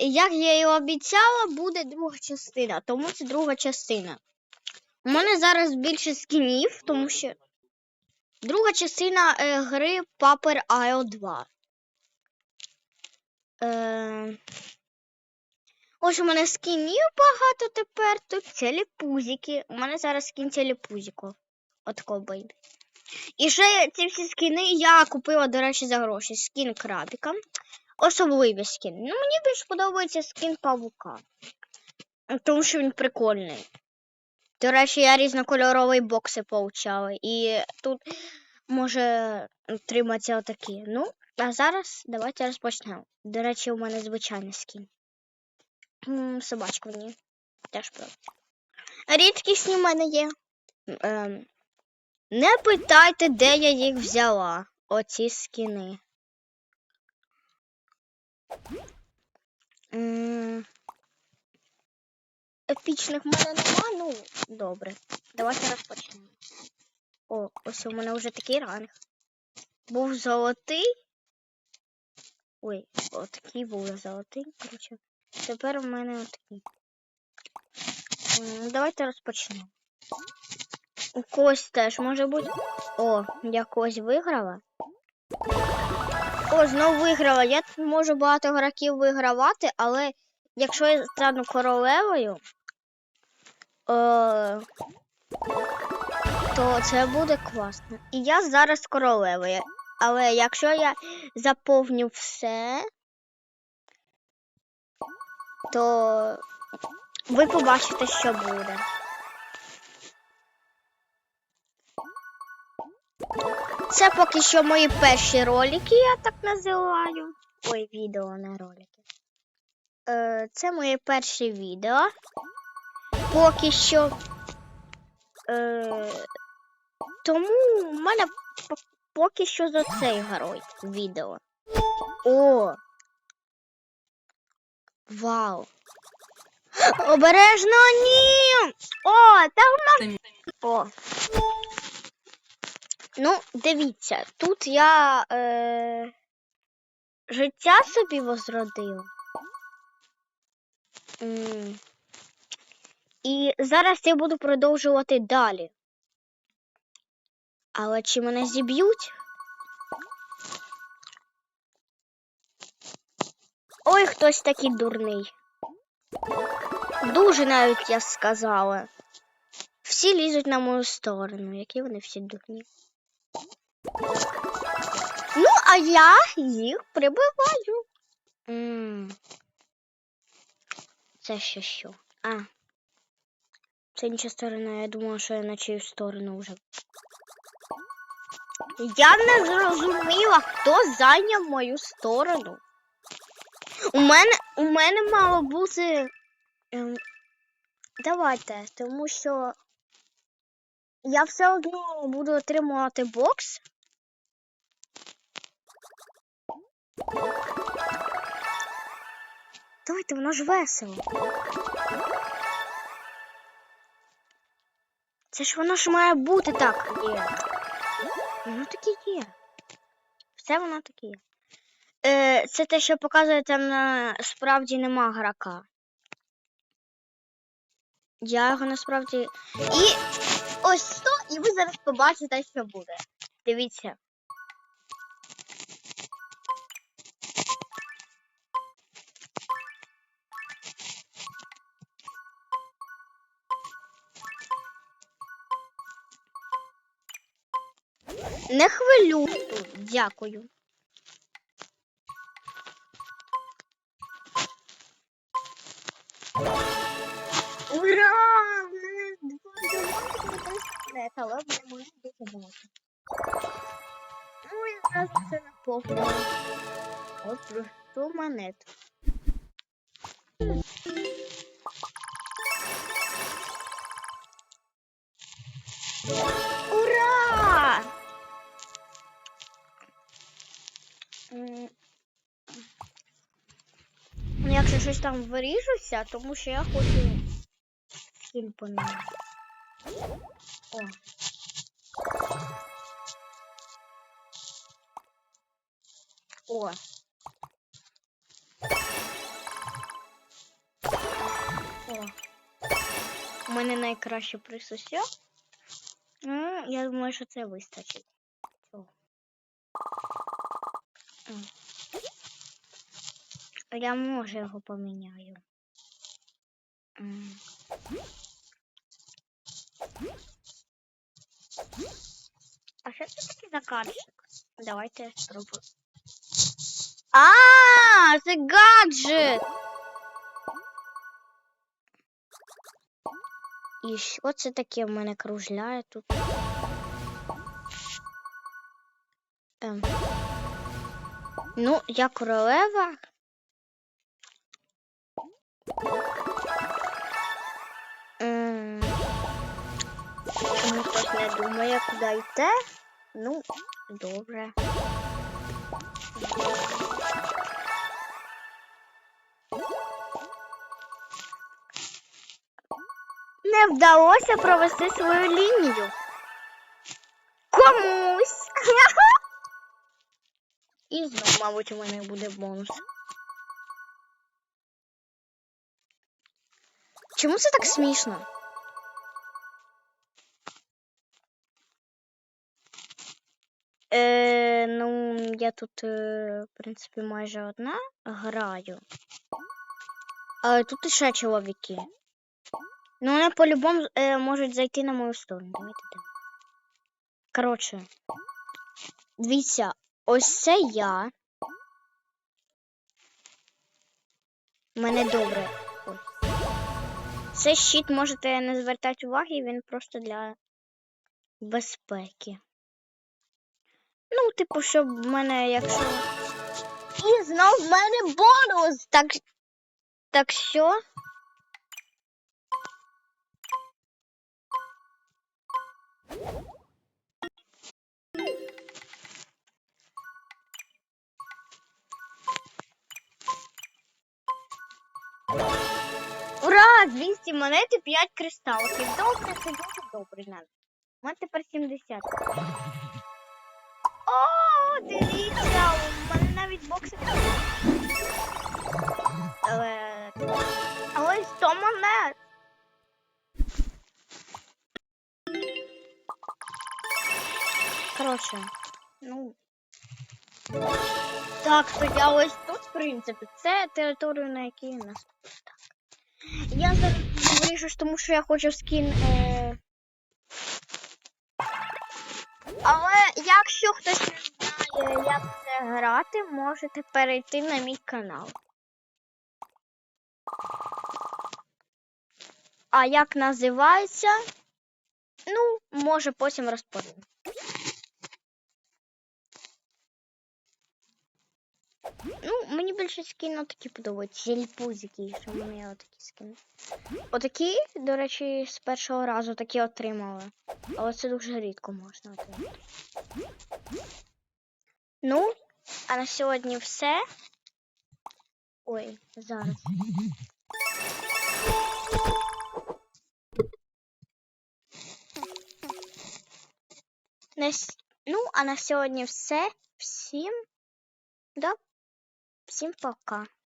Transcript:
Як я і обіцяла, буде друга частина, тому це друга частина. У мене зараз більше скінів, тому що друга частина е, гри Paper Isle 2. Е, ось у мене скінів багато тепер. Тут цілі пузики. У мене зараз скін цілі пузіко. Отако бейбі. І ще ці всі скіни я купила, до речі, за гроші. Скін крабіка. Особливий скін. Ну, мені більш подобається скін павука. Тому що він прикольний. До речі, я різнокольорові бокси получала. І тут може триматися отакі. Ну, а зараз давайте розпочнемо. До речі, у мене звичайний скін. М, Собачка мені теж правда. Рідкісні в мене є. Ем, не питайте, де я їх взяла. Оці скіни. Епічних в мене нема, ну добре. Давайте розпочнемо. О, ось у мене вже такий ранг. Був золотий. Ой, отакий був золотий, коротше. Тепер у мене отакий. Давайте розпочнемо. У когось теж може бути. О, я когось виграла. О, знов виграла. Я тут можу багато гравців вигравати, але якщо я стану королевою, е, то це буде класно. І я зараз королевою. Але якщо я заповню все, то ви побачите, що буде. Це поки що мої перші ролики, я так називаю. Ой, відео, не ролики. Е, це моє перше відео. Поки що. Е, тому в мене поки що за цей герой відео. О! Вау! Обережно ні! О, там. О! Ну, дивіться, тут я е... життя собі возродив. М. І зараз я буду продовжувати далі. Але чи мене зіб'ють? Ой, хтось такий дурний. Дуже навіть я сказала. Всі лізуть на мою сторону, які вони всі дурні. Ну, а я їх прибиваю. М. Це ще що? А. Це інша сторона, я думала, що я на чию сторону вже. Я не зрозуміла, хто зайняв мою сторону. У мене, у мене мало бути. Ем, давайте, тому що я все одно буду отримувати бокс. Давайте, воно ж весело. Це ж воно ж має бути так. Є. Воно таке є. Все воно таке є. Е, це те, що показує там насправді нема грака. Я його насправді. І ось то, і ви зараз побачите, що буде. Дивіться. Не хвилю дякую. Ура! В мене два але в мене може. Ну, і зараз це на похуй. От просто монет. Ура! Якщо щось там виріжуся, тому що я хочу всім поміняти. О. О. О. У мене найкраще присусе. Ну, я думаю, що це вистачить. О. Я може його поміняю. А що це таке за гаджик? Давайте спробуємо. А, це гаджет! І що це таке в мене кружляє тут? Ем. Ну, я королева. М. Ніхто не думає, куди йти. Ну, добре. Не вдалося провести свою лінію. Комусь. І знов, мабуть, у мене буде бонус. Чому це так смішно? Е, ну, я тут, е, в принципі, майже одна граю. Але тут іще чоловіки. Ну, вони по-любому е, можуть зайти на мою сторону. Давайте дивимося. Коротше, дивіться, ось це я. Мене добре. Це щит можете не звертати уваги, він просто для безпеки. Ну, типу, щоб в мене, якщо. І знов в мене бонус! Так, так що. Ура! 200 монет і 5 кристаликів. Добре, це дуже добре навіть. У мене тепер 70. О, дивіться, у мене навіть бокси. Але. Але 100 монет. Коротше, ну. Так, то я ось тут, в принципі, це територія, на якій нас так. Я зараз ж тому що я хочу скін. Е... Але якщо хтось не знає, як це грати, можете перейти на мій канал. А як називається? Ну, може потім розповім. Ну, мені більше скіни такі подобаються. Зельпузики, що в мене є отакі скіни. Отакі, до речі, з першого разу такі отримала. Але це дуже рідко можна отримати. Ну, а на сьогодні все. Ой, зараз. На Ну, а на сьогодні все. Всім. Да. Всім пока.